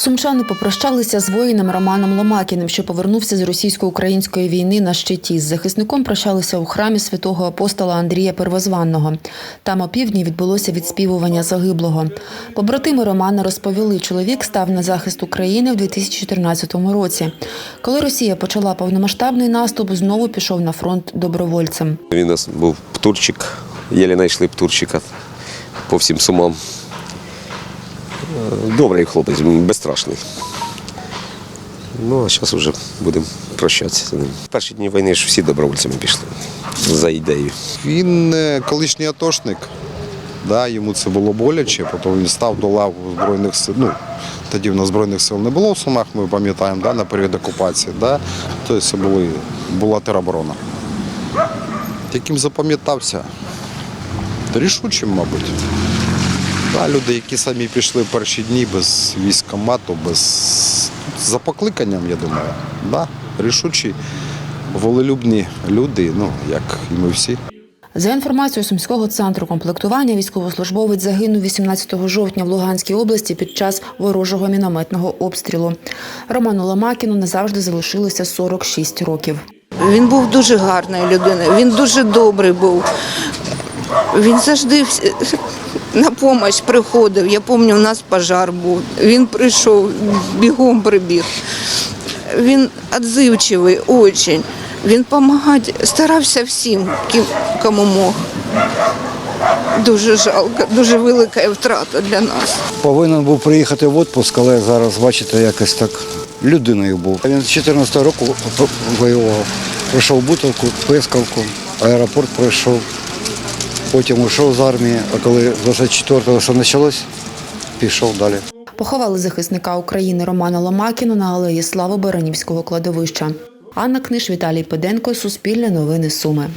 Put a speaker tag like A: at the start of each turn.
A: Сумчани попрощалися з воїном Романом Ломакіним, що повернувся з російсько-української війни на щиті. З захисником прощалися у храмі святого апостола Андрія Первозванного. Там опівдні відбулося відспівування загиблого. Побратими Романа розповіли, чоловік став на захист України в 2014 році. Коли Росія почала повномасштабний наступ, знову пішов на фронт добровольцем.
B: Він у нас був птурчик, єлі знайшли птурчика по всім сумам. Добрий хлопець, безстрашний. Ну, а зараз вже будемо прощатися з ним. Перші дні війни ж всі добровольцями пішли за ідею.
C: Він е, колишній атошник. Да, йому це було боляче, потім він став до лав Збройних сил. Ну, тоді в нас Збройних сил не було в Сумах, ми пам'ятаємо, да, на період окупації. Да? Тобто це були, була тероборона. Яким запам'ятався? Рішучим, мабуть. Да, люди, які самі пішли в перші дні без військкомату, без за покликанням, я думаю. Да, рішучі, волелюбні люди, ну, як і ми всі.
A: За інформацією Сумського центру комплектування, військовослужбовець загинув 18 жовтня в Луганській області під час ворожого мінометного обстрілу. Роману Ломакіну назавжди залишилося 46 років.
D: Він був дуже гарною людиною, він дуже добрий був. Він завжди на допомогу приходив. Я пам'ятаю, у нас пожар був. Він прийшов, бігом прибіг. Він відзивчивий, дуже. Він допомагати старався всім, кому мог. Дуже жалко, дуже велика втрата для нас.
E: Повинен був приїхати в відпуск, але зараз, бачите, якось так людиною був. Він з 14 року воював. Пройшов Бутовку, Пискавку, аеропорт пройшов. Потім йшов з армії, а коли 24-го все почалось, пішов далі.
A: Поховали захисника України Романа Ломакіну на алеї Слави Баранівського кладовища. Анна Книж, Віталій Педенко, Суспільне новини Суми.